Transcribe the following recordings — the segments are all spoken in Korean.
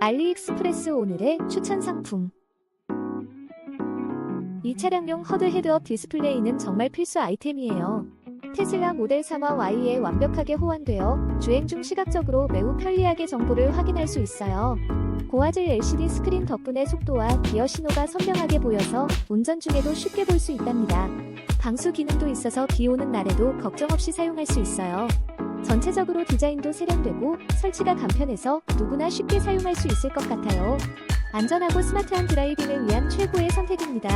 알리익스프레스 오늘의 추천 상품. 이 차량용 허드 헤드업 디스플레이는 정말 필수 아이템이에요. 테슬라 모델 3와 Y에 완벽하게 호환되어 주행 중 시각적으로 매우 편리하게 정보를 확인할 수 있어요. 고화질 LCD 스크린 덕분에 속도와 기어 신호가 선명하게 보여서 운전 중에도 쉽게 볼 수 있답니다. 방수 기능도 있어서 비 오는 날에도 걱정 없이 사용할 수 있어요. 전체적으로 디자인도 세련되고 설치가 간편해서 누구나 쉽게 사용할 수 있을 것 같아요. 안전하고 스마트한 드라이빙을 위한 최고의 선택입니다.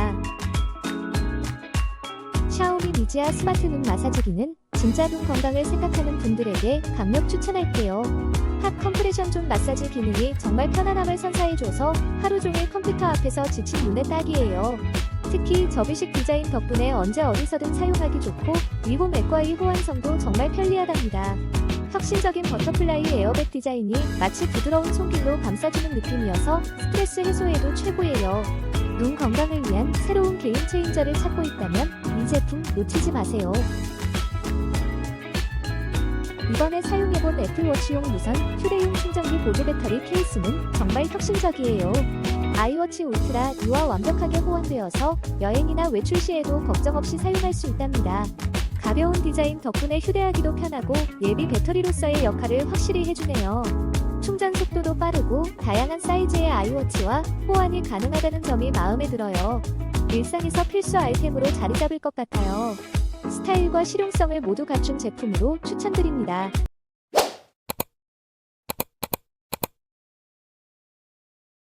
샤오미 미지아 스마트 눈 마사지기는 진짜 눈 건강을 생각하는 분들에게 강력 추천할게요. 핫 컴프레션 존 마사지 기능이 정말 편안함을 선사해줘서 하루 종일 컴퓨터 앞에서 지친 눈에 딱이에요. 특히 접이식 디자인 덕분에 언제 어디서든 사용하기 좋고 위고 맥과의 호환성도 정말 편리하답니다. 혁신적인 버터플라이 에어백 디자인이 마치 부드러운 손길로 감싸주는 느낌이어서 스트레스 해소에도 최고예요. 눈 건강을 위한 새로운 게임 체인저를 찾고 있다면 이 제품 놓치지 마세요. 이번에 사용해본 애플워치용 무선 휴대용 충전기 보조 배터리 케이스는 정말 혁신적이에요. 아이워치 울트라 2와 완벽하게 호환되어서 여행이나 외출 시에도 걱정 없이 사용할 수 있답니다. 가벼운 디자인 덕분에 휴대하기도 편하고 예비 배터리로서의 역할을 확실히 해주네요. 충전 속도도 빠르고 다양한 사이즈의 아이워치와 호환이 가능하다는 점이 마음에 들어요. 일상에서 필수 아이템으로 자리 잡을 것 같아요. 스타일과 실용성을 모두 갖춘 제품으로 추천드립니다.